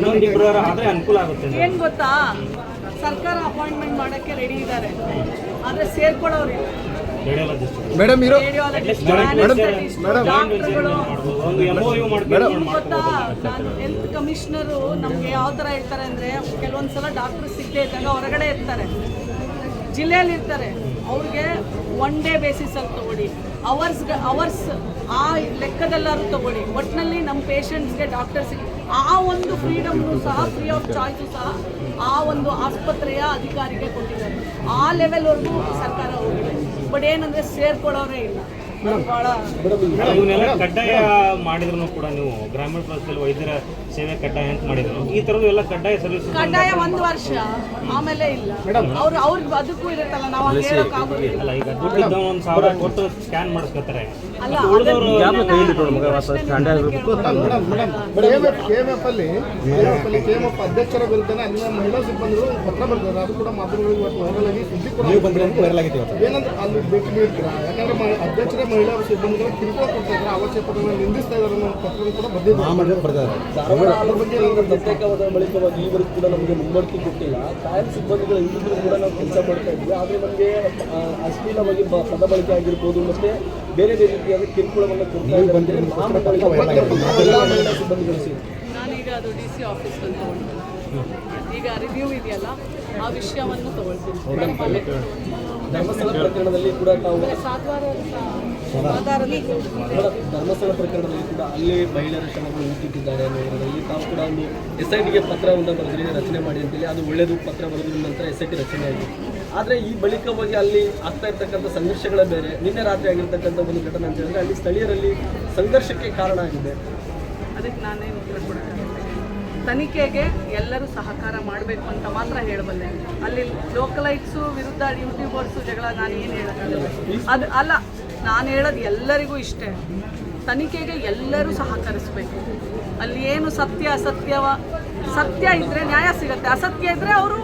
ಇನ್ನೊಂದಿಬ್ರು ಆದ್ರೆ ಅನುಕೂಲ ಆಗುತ್ತೆ. ಏನ್ ಗೊತ್ತಾ? ಸರ್ಕಾರ ಅಪಾಯಿಂಟ್ಮೆಂಟ್ ಮಾಡಕ್ಕೆ ರೆಡಿ ಇದ್ದಾರೆ ಆದ್ರೆ ಸೇರ್ಕೊಳ್ಳೋರು ಮೇಡಮ್ ಇರೋ ಗೊತ್ತಾ? ನಾನು ಹೆಲ್ತ್ ಕಮಿಷನರು ನಮ್ಗೆ ಯಾವ ತರ ಹೇಳ್ತಾರೆ ಅಂದ್ರೆ ಕೆಲವೊಂದ್ಸಲ ಡಾಕ್ಟರ್ ಸಿಗದೆ ಇದ್ದಾಗ ಹೊರಗಡೆ ಇರ್ತಾರೆ. ಜಿಲ್ಲೆಯಲ್ಲಿ ಇರ್ತಾರೆ. ಅವ್ರಿಗೆ ಒನ್ ಡೇ ಬೇಸಿಸ್ ಅಲ್ಲಿ ತಗೊಳ್ಳಿ. ಅವರ್ಸ್ ಅವರ್ಸ್ ಆ ಲೆಕ್ಕದಲ್ಲಾದ್ರೂ ತಗೊಳ್ಳಿ. ಒಟ್ಟಿನಲ್ಲಿ ನಮ್ಮ ಪೇಷಂಟ್ಸ್ಗೆ ಡಾಕ್ಟರ್ ಸಿಗ್ ಆ ಒಂದು ಫ್ರೀಡಮ್ನು ಸಹ ಫ್ರೀ ಆಫ್ ಚಾಯ್ಸು ಸಹ ಆ ಒಂದು ಆಸ್ಪತ್ರೆಯ ಅಧಿಕಾರಿಗೆ ಕೊಟ್ಟಿದ್ದಾರೆ. ಆ ಲೆವೆಲ್ವರೆಗೂ ಸರ್ಕಾರ ಹೋಗಿದೆ. ಬಟ್ ಏನಂದರೆ ಸೇರ್ಕೊಳ್ಳೋರೇ ಇಲ್ಲ. ಇವನ್ನೆಲ್ಲ ಕಡ್ಡಾಯ ಮಾಡಿದ್ರು ಕೂಡ ನೀವು ಗ್ರಾಮೀಣ ಪ್ರದೇಶದಲ್ಲಿ ವೈದ್ಯರ ಸೇವೆ ಕಡ್ಡಾಯ ಅಂತ ಮಾಡಿದ್ರು. ಈ ತರದ್ದು ಎಲ್ಲ ಕಡ್ಡಾಯ ಸರ್ವಿಸ್ ಕಡ್ಡಾಯ ಒಂದು ವರ್ಷ ಆಮೇಲೆ ಇಲ್ಲ. ಅವ್ರು ಅವ್ರಿಗೆ ಅದಕ್ಕೂ ಇರುತ್ತಲ್ಲ ನಾವು ಅಲ್ಲ ಈಗ ಒಂದು ಸಾವಿರ ಕೊಟ್ಟು ಸ್ಕ್ಯಾನ್ ಮಾಡಿಸ್ಕೊತಾರೆ. ಅಲ್ಲ ಉಳಿದವರು ಕೆಎಂಎಫ್ ಅಲ್ಲಿ ಕೆಎಂಎಫ್ ಅಲ್ಲಿ ಕೆಎಂಎಫ್ ಅಧ್ಯಕ್ಷರ ವಿರುದ್ಧನೇ ಅಲ್ಲಿನ ಮಹಿಳಾ ಸಿಬ್ಬಂದಿಗಳು ಪತ್ರ ಬರ್ತಾರೆ ಅದು ಕೂಡ ಮಾಧ್ಯಮಗಳಿಗೆ ಇವತ್ತು ವೈರಲ್ ಆಗಿ ಸುದ್ದಿ ಕೂಡ ಏನಂದ್ರೆ ಅಲ್ಲಿ ಭೇಟಿ ನೀಡ್ತೀರಾ? ಯಾಕಂದ್ರೆ ಅಧ್ಯಕ್ಷರೇ ಮಹಿಳಾ ಸಿಬ್ಬಂದಿಗಳು ಕಿರುಕುಳ ಕೊಡ್ತಾ ಇದ್ದಾರೆ ಅವಶ್ಯಕತೆಗಳನ್ನು ನಿಂದಿಸ್ತಾ ಇದ್ದಾರೆ ಅನ್ನೋ ಕೂಡ ಬಂದಿದೆ. ಅದ್ರ ಬಗ್ಗೆ ಒಂದು ಪ್ರತ್ಯೇಕವಾದ ಬಳಿಕವಾಗಿ ಈವರೆಗೂ ಕೂಡ ನಮಗೆ ಮುಂಬಡ್ತಿ ಕೊಟ್ಟಿಲ್ಲ. ಕಾಯಂ ಸಿಬ್ಬಂದಿಗಳ ಇಂದಿಗೂ ಕೂಡ ನಾವು ಕೆಲಸ ಮಾಡ್ತಾ ಇದ್ವಿ. ಆದರೆ ನಮಗೆ ಆ, ಅಶ್ಲೀಲವಾಗಿ ಪದ ಬಳಕೆ ಆಗಿರ್ಬೋದು ಮತ್ತೆ ಬೇರೆ ಬೇರೆ ರೀತಿಯಾದ ಕಿರುಕುಳವನ್ನು ಕೊಡ್ತಾ ಇದ್ದಾರೆ. ಆ ಎಲ್ಲ ಮಹಿಳಾ ಸಿಬ್ಬಂದಿಗಳು ಸೇರಿ. ನಾನೀಗ ಅದು ಡಿ ಸಿ ಆಫೀಸಲ್ಲಿ ತಗೊಳ್ತೀನಿ ಈಗ ರಿವ್ಯೂ ಇದೆಯಲ್ಲ ಆ ವಿಷಯವನ್ನು ತಗೊಳ್ತೀನಿ. ಧರ್ಮಸ್ಥಳ ಪ್ರಕರಣದಲ್ಲಿ ಕೂಡ ತಾವು ಧರ್ಮಸ್ಥಳ ಪ್ರಕರಣದಲ್ಲಿ ಕೂಡ ಅಲ್ಲಿ ಮಹಿಳೆಯರ ಶ್ರಮಗಳು ಹುಟ್ಟಿಟ್ಟಿದ್ದಾರೆ ಅನ್ನೋದರಲ್ಲಿ ತಾವು ಕೂಡ ಒಂದು ಎಸ್ ಐ ಟಿಗೆ ಪತ್ರವನ್ನು ಬರೆದ್ರಿ ರಚನೆ ಮಾಡಿ ಅಂತೇಳಿ ಅದು ಒಳ್ಳೆಯದು ಪತ್ರ ಬರೆದ್ರ ನಂತರ ಎಸ್ ಐ ಟಿ ರಚನೆ ಆಗಿದೆ. ಆದರೆ ಈ ಬಳಿಕವಾಗಿ ಅಲ್ಲಿ ಆಗ್ತಾ ಇರ್ತಕ್ಕಂಥ ಸಂಘರ್ಷಗಳ ಬೇರೆ ನಿನ್ನೆ ರಾತ್ರಿ ಆಗಿರ್ತಕ್ಕಂಥ ಒಂದು ಘಟನೆ ಅಂತ ಹೇಳಿದ್ರೆ ಅಲ್ಲಿ ಸ್ಥಳೀಯರಲ್ಲಿ ಸಂಘರ್ಷಕ್ಕೆ ಕಾರಣ ಆಗಿದೆ. ಅದಕ್ಕೆ ನಾನೇನು ಉತ್ತರ ತನಿಖೆಗೆ ಎಲ್ಲರೂ ಸಹಕಾರ ಮಾಡಬೇಕು ಅಂತ ಮಾತ್ರ ಹೇಳಬಲ್ಲೆ. ಅಲ್ಲಿ ಲೋಕಲೈಟ್ಸು ವಿರುದ್ಧ ಯೂಟ್ಯೂಬರ್ಸು ಜಗಳ, ನಾನು ಏನು ಹೇಳೋಕ್ಕಾಗಲ್ಲ. ಅದು ಅಲ್ಲ, ನಾನು ಹೇಳೋದು ಎಲ್ಲರಿಗೂ ಇಷ್ಟೇ. ತನಿಖೆಗೆ ಎಲ್ಲರೂ ಸಹಕರಿಸಬೇಕು. ಅಲ್ಲಿ ಏನು ಸತ್ಯ ಅಸತ್ಯವ ಸತ್ಯ ಇದ್ರೆ ನ್ಯಾಯ ಸಿಗುತ್ತೆ. ಅಸತ್ಯ ಇದ್ರೆ ಅವರು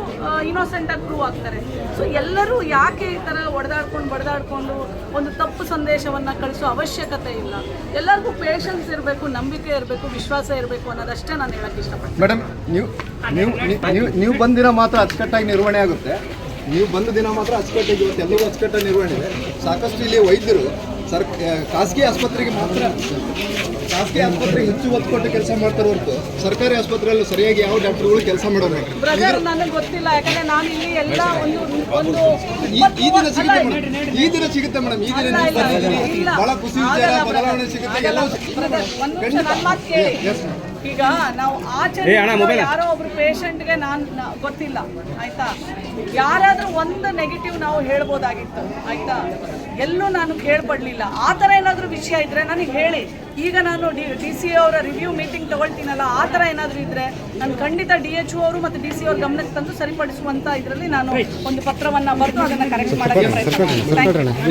ಇನ್ನೋಸೆಂಟಾಗಿ ಪ್ರೂವ್ ಆಗ್ತಾರೆ. ಸೊ ಎಲ್ಲರೂ ಯಾಕೆ ಈ ಥರ ಹೊಡೆದಾಡ್ಕೊಂಡು ಬಡದಾಡ್ಕೊಂಡು ಒಂದು ತಪ್ಪು ಸಂದೇಶವನ್ನು ಕಳಿಸೋ ಅವಶ್ಯಕತೆ ಇಲ್ಲ. ಎಲ್ಲರಿಗೂ ಪೇಷನ್ಸ್ ಇರಬೇಕು, ನಂಬಿಕೆ ಇರಬೇಕು, ವಿಶ್ವಾಸ ಇರಬೇಕು ಅನ್ನೋದಷ್ಟೇ ನಾನು ಹೇಳಕ್ಕೆ ಇಷ್ಟಪಡ್ತೀನಿ. ಮೇಡಮ್, ನೀವು ನೀವು ನೀವು ನೀವು ಬಂದಿನ ಮಾತ್ರ ಅಚ್ಚುಕಟ್ಟಾಗಿ ನಿರ್ವಹಣೆ ಆಗುತ್ತೆ. ನೀವು ಬಂದ ದಿನ ಮಾತ್ರ ಅಚ್ಚುಕಟ್ಟಾಗಿ ಇವತ್ತು ಎಲ್ಲರಿಗೂ ಅಚ್ಚುಕಟ್ಟಾಗಿ ನಿರ್ವಹಣೆ ಇದೆ. ಸಾಕಷ್ಟು ಇಲ್ಲಿ ವೈದ್ಯರು ಸರ್ ಖಾಸಗಿ ಆಸ್ಪತ್ರೆಗೆ ಮಾತ್ರ ಖಾಸಗಿ ಆಸ್ಪತ್ರೆಗೆ ಹೆಚ್ಚು ಒತ್ತು ಕೊಟ್ಟು ಕೆಲಸ ಮಾಡ್ತಾರೆ ಹೊರತು ಸರ್ಕಾರಿ ಆಸ್ಪತ್ರೆಯಲ್ಲೂ ಸರಿಯಾಗಿ ಯಾವ ಡಾಕ್ಟರ್ಗಳು ಕೆಲಸ ಮಾಡೋದು ಬ್ರದರ್ ನನಗೆ ಗೊತ್ತಿಲ್ಲ ಯಾಕಂದ್ರೆ ನಾನು ಇಲ್ಲಿ ಎಲ್ಲ ಒಂದು ಒಂದು ಈ ಈ ದಿನ ಸಿಗುತ್ತೆ ಮೇಡಮ್. ಈ ದಿನ ಸಿಗುತ್ತೆ ಮೇಡಮ್. ಈ ದಿನ ನೀವು ಬಂದಿದ್ದೀರಿ. ಇಲ್ಲ. ಬಹಳ ಖುಷಿ ವಿಚಾರ ಬದಲಾವಣೆ ಸಿಗುತ್ತೆ ಎಲ್ಲವೂ ಸಿಗುತ್ತೆ ಈಗ ನಾವು ಆಚರಣೆ ಯಾರೋ ಒಬ್ರು ಪೇಷಂಟ್ಗೆ ನಾನು ಗೊತ್ತಿಲ್ಲ. ಆಯ್ತಾ? ಯಾರಾದ್ರೂ ಒಂದು ನೆಗೆಟಿವ್ ನಾವು ಹೇಳ್ಬೋದಾಗಿತ್ತು. ಆಯ್ತಾ? ಎಲ್ಲೂ ನಾನು ಕೇಳ್ಪಡಲಿಲ್ಲ ಆ ಥರ ಏನಾದರೂ ವಿಷಯ ಇದ್ದರೆ ನನಗೆ ಹೇಳಿ ಈಗ ನಾನು ಡಿ ಡಿ ಸಿ ಅವರ ರಿವ್ಯೂ ಮೀಟಿಂಗ್ ತಗೊಳ್ತೀನಲ್ಲ ಆ ಥರ ಏನಾದರೂ ಇದ್ದರೆ ನಾನು ಖಂಡಿತ ಡಿ ಎಚ್ ಒ ಅವರು ಮತ್ತು ಡಿ ಸಿ ಅವ್ರ ಗಮನಕ್ಕೆ ತಂದು ಸರಿಪಡಿಸುವಂಥ ಇದರಲ್ಲಿ ನಾನು ಒಂದು ಪತ್ರವನ್ನು ಬರೆದು ಅದನ್ನು ಕರೆಕ್ಟ್ ಮಾಡೋಕ್ಕೆ ಪ್ರಯತ್ನ.